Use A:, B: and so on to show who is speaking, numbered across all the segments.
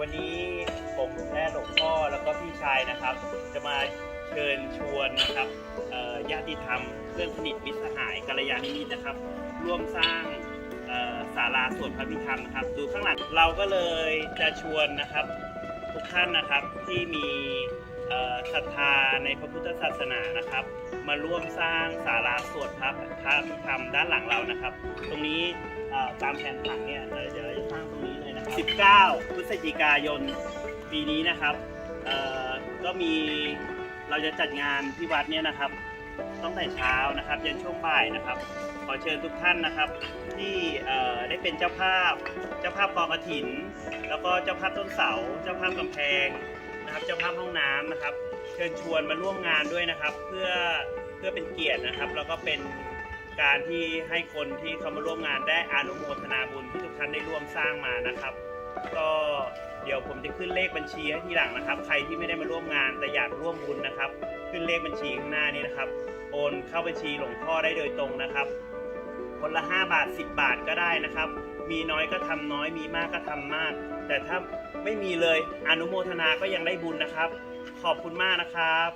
A: วันนี้ผมและหลวงพ่อแล้วก็พี่ชายนะครับ จะมาเชิญชวนนะครับญาติธรรมเพื่อนสนิทมิตรสหายกัลยาณมิตรนะครับ ร่วมสร้างศาลาสวดพระพิธรรมนะครับ ดูข้างหลังเราก็เลยจะชวนนะครับทุกท่านนะครับที่มีศรัทธาในพระพุทธศาสนานะครับ มาร่วมสร้างศาลาสวดพระพระพิธรรมด้านหลังเรานะครับ ตรงนี้ตามแผนผังเนี่ยเดี๋ยวเดี๋ยวเราจะสร้าง 19 พฤศจิกายนปีนี้นะครับก็มีเราจะจัดงานที่วัดเนี่ยนะครับตั้งแต่เช้านะครับยันช่วงบ่ายนะครับ ขอเชิญทุกท่านนะครับที่ได้เป็นเจ้าภาพเจ้าภาพกองกฐิน แล้วก็เจ้าภาพต้นเสา เจ้าภาพกำแพงนะครับ เจ้าภาพห้องน้ำนะครับ เชิญชวนมาร่วมงานด้วยนะครับ เพื่อเพื่อเป็นเกียรตินะครับ แล้วก็เป็น การที่ให้คนที่เข้ามาร่วมงานได้อนุโมทนาบุญที่ทุกท่านได้ร่วมสร้างมานะครับ ก็เดี๋ยวผมจะขึ้นเลขบัญชีให้ทีหลังนะครับ ใครที่ไม่ได้มาร่วมงานแต่อยากร่วมบุญนะครับ ขึ้นเลขบัญชีข้างหน้านี้นะครับ โอนเข้าบัญชีหลวงพ่อได้โดยตรงนะครับ คนละ 5 บาท 10 บาทก็ได้นะครับ มีน้อยก็ทำน้อยมีมากก็ทำมาก แต่ถ้าไม่มีเลยอนุโมทนาก็ยังได้บุญนะครับ ขอบคุณมากนะครับ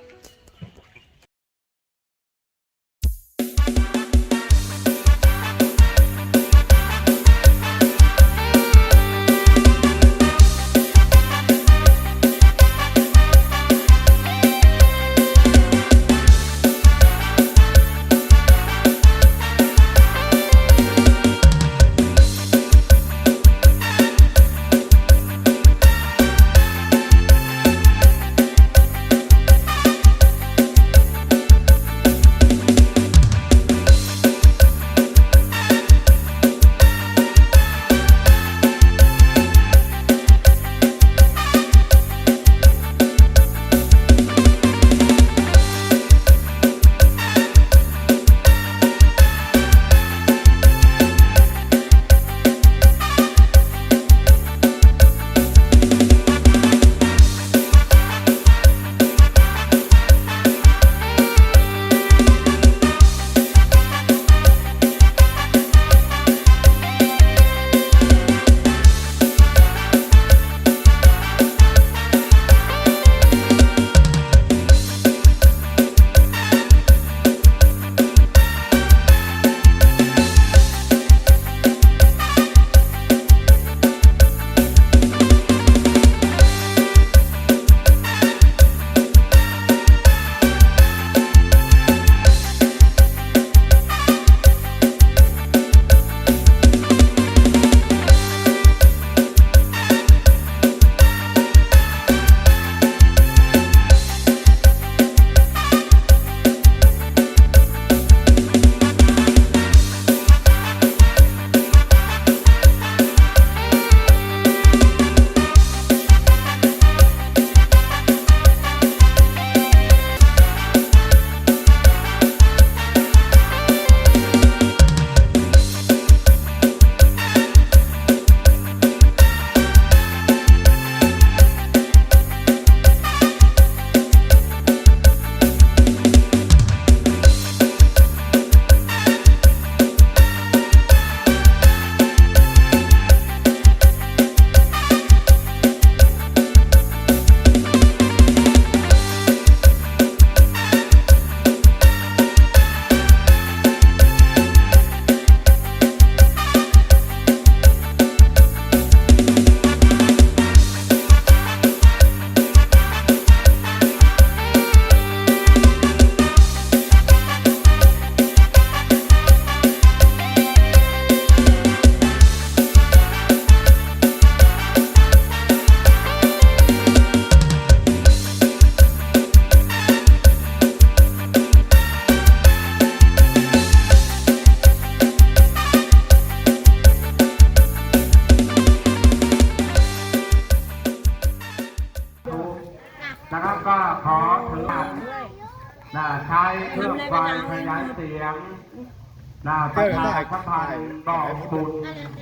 B: ชาสัมพันธ์บอกบุญ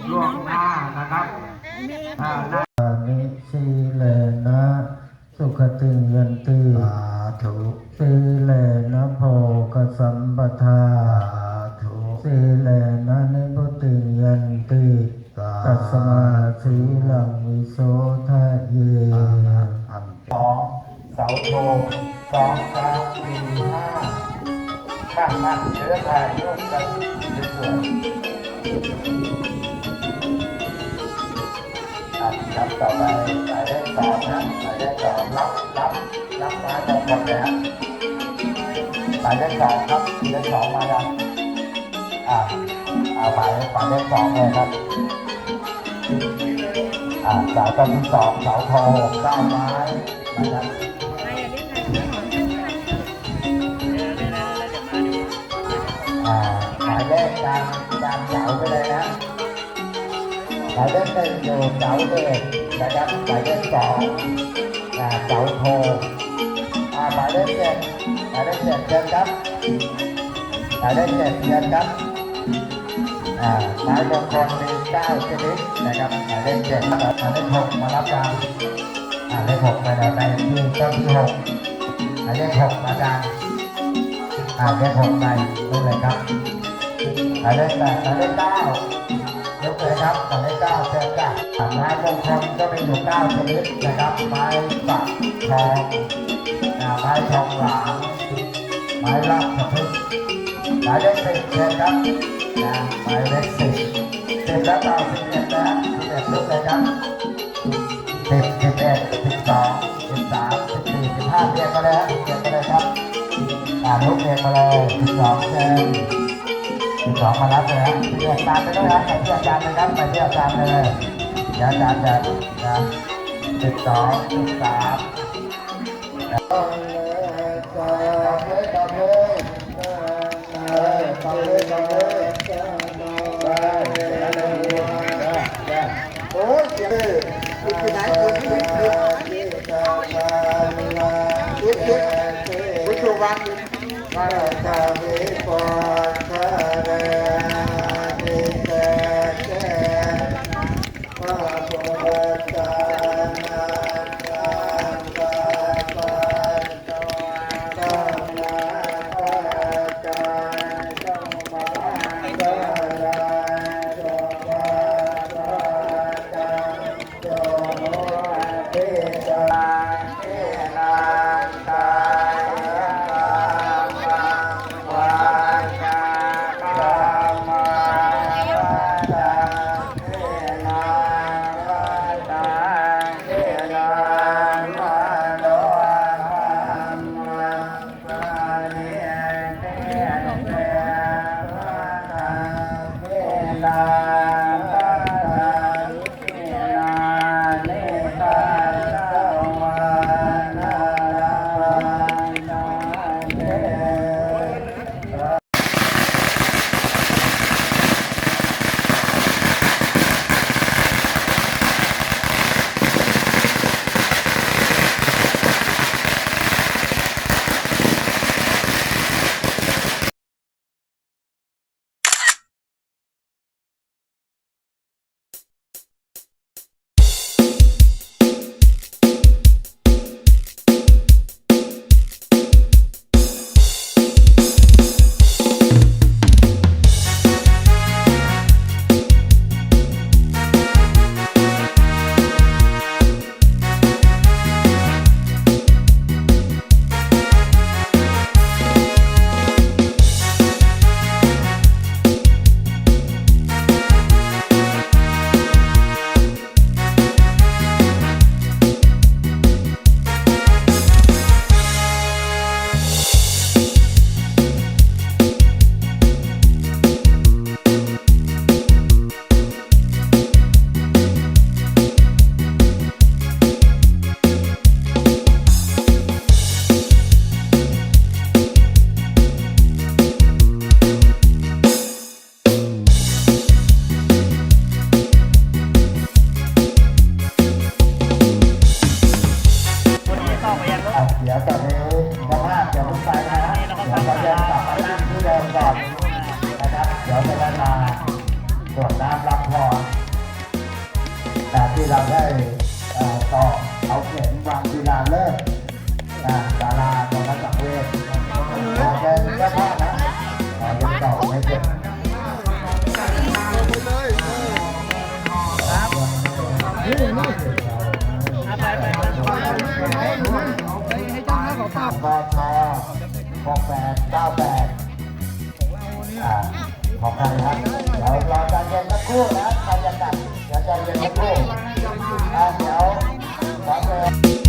B: ล่วงหน้านะครับอะ
C: นิสีเลนะ สุขติยันติสาธุสีเลนะโภกสัมปทาสาธุสีเลนะนิพุติยันติตัสมาสีลังวิโสทะเย
B: สองเสาโทสองสามสี่ห้า ข้างนั่งเชื้อถ่ายรูปกันสวยๆครับครับต่อไปหมายเลขสองนะหมายเลขสองรับรับรับมาจากคนเลยฮะหมายเลขสองครับหมายเลขสองมายังอ่าเอาหมายหมายเลขสองเลยครับอ่าสาวต้นที่สองเสาโทเก้าไม้นะครับ หมายเลขหนึ่งอยู่เสาเอกนะครับหมายเลขสองอ่าเสาโทอ่าหมายเลขเจ็ดหมายเลขเจ็ดเชิญครับหมายเลขเจ็ดเชิญครับอ่าไม้มงคลมีเก้าชนิดนะครับหมายเลขเจ็ดหมายเลขหกมารับการอ่ายเลขหกมาในในที่ต้นที่หกหมายเลขหกมาดังอ่าเลขหกในนู่นเลยครับหมายเลขแปดหมายเลขเก้า ยกเลยครับหมายเลขเก้าเชิญจ้ะอ่าไม้มงคลก็มีอยู่เก้าชนิดนะครับไม้ปักทองอ่าไม้ทองหลางไม้รับสะพึกหมายเลขสิบเชิญครับนะหมายเลขสิบสิบแล้วต่อสิบเอ็ดนะสิบเอ็ดลุกเลยครับสิบสิบเอ็ดสิบสองสิบสามสิบสี่สิบห้าเรียงมาเลยฮะเรียงมาเลยครับอ่าลุกเรียงมาเลยสิบสองเชิญ สิบสองมารับเลยฮะเรียงตามไปด้วยนะไปที่อาจารย์เลยครับไปที่อาจารย์เลยเดี๋ยวอาจารย์จะนะสิบสองสิบสามต่อเลยต่อเลยต่อเลยต่อเลยต่อเลยโอ้ยคุณที่ไหนคุณที่ไหนคุณคุณคุณชูวันมาตาวิปอ เดี๋ยวตอนนี้สภากเดี๋ยวผมไปนะฮะเดี๋ยวเราจะกลับมานั่งที่เดิมก่อนนะครับ เดี๋ยวจะได้มาตรวจน้ำรับพรแต่ที่เราได้ต่อเอาเข็มวางทีลาเลิก ทาง
C: บ
B: กทหกแปดเก้าแปดของใครครับเดี๋ยวรอใจเย็นสักครู่นะใครจะกลับเดี๋ยวใจเย็นสักครู่เดี๋ยวขอเชิญ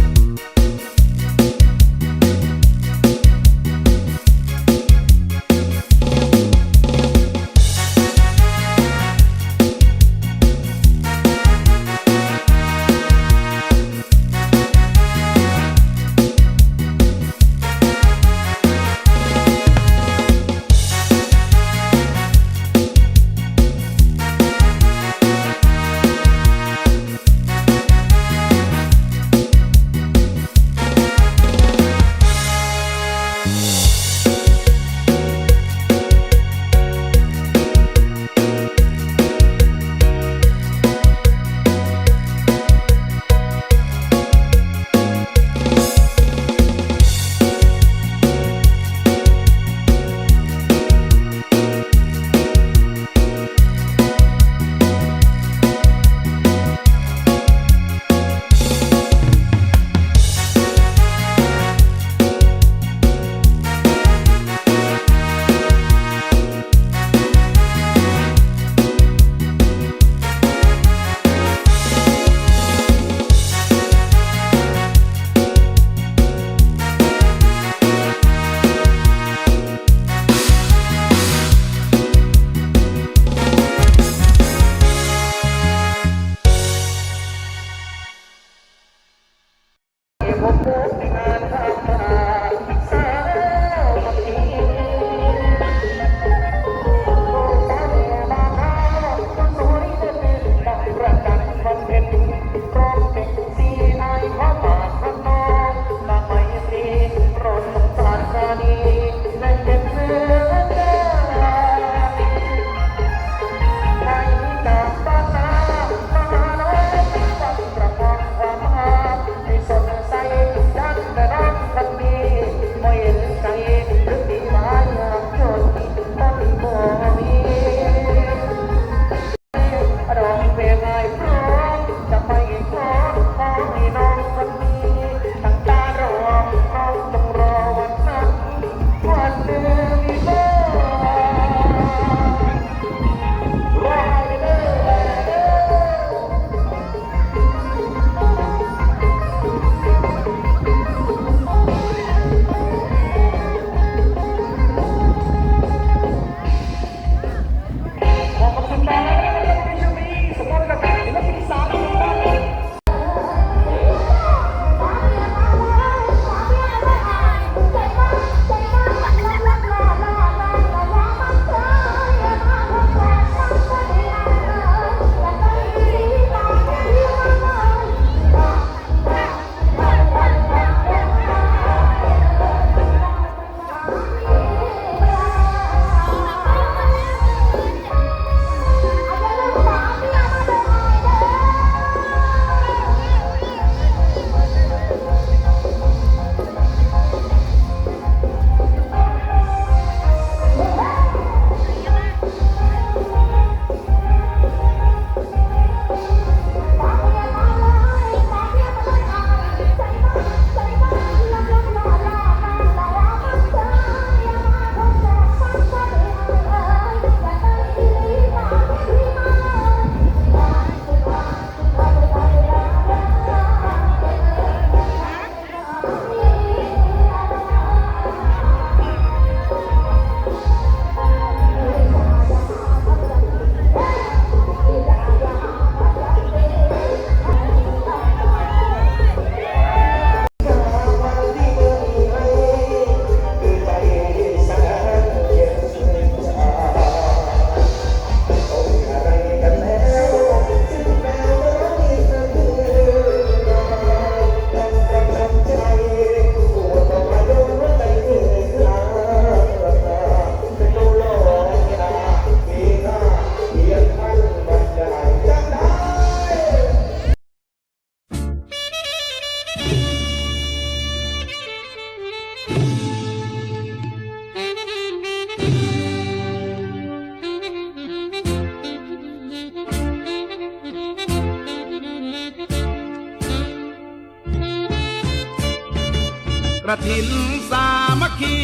D: สินสามัคคี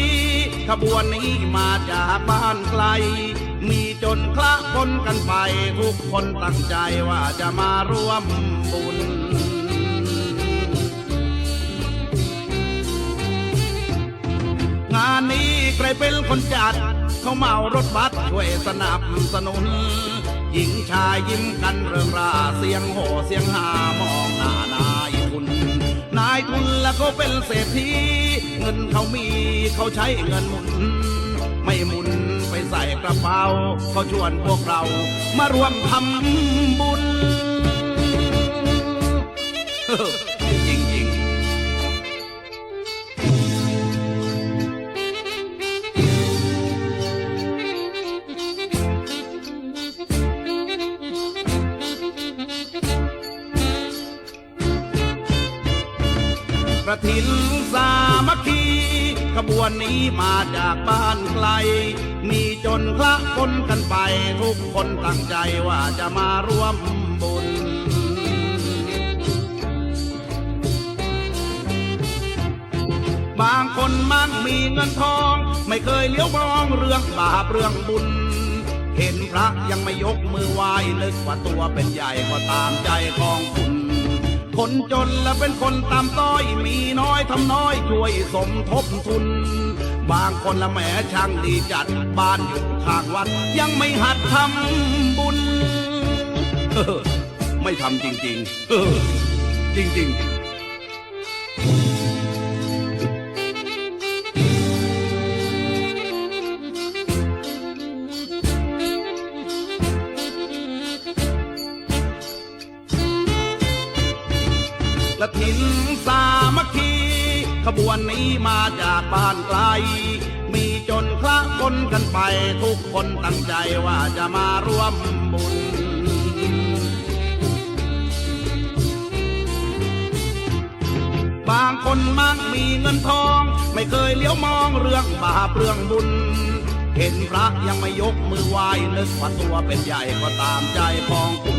D: ขบวนนี้มาจากบ้านไกล มีจนคละคนกันไป ทุกคนตั้งใจว่าจะมาร่วมบุญงานนี้ใครเป็นคนจัด เขาเมารถบัสช่วยสนับสนุน หญิงชายยิ้มกันเริงราเสียงโห่เสียงหามองหน้านายทุนนายทุนแล้วก็เป็นเศรษฐีเงินเขามีเขาใช้เงินหมุน ไม่หมุนไปใส่กระเป๋าเขาชวนพวกเรามารวมทำบุญ ถินสามัคคีขบวนนี้มาจากบ้านไกล มีจนคละคนกันไป ทุกคนตั้งใจว่าจะมาร่วมบุญ บางคนมั่งมีเงินทอง ไม่เคยเลี้ยวมองเรื่องบาปเรื่องบุญ เห็นพระยังไม่ยกมือไหว้นึกว่าตัวเป็นใหญ่ก็ตามใจของคุณ คนจนและเป็นคนตามต้อยมีน้อยทำน้อยช่วยสมทบทุน บางคนละแหมช่างดีจัดบ้านอยู่ข้างวัด ยังไม่หัดทำบุญ ไม่ทำจริง ๆ จริง ๆ กระถินสามัคคี ขบวนนี้มาจากบ้านไกล มีจนคละคนกันไป ทุกคนตั้งใจว่าจะมาร่วมบุญบางคนมั่งมีเงินทอง ไม่เคยเลี้ยวมองเรื่องบาปเรื่องบุญ เห็นพระยังไม่ยกมือไหว้นึกว่าตัวเป็นใหญ่ก็ตามใจของคุณ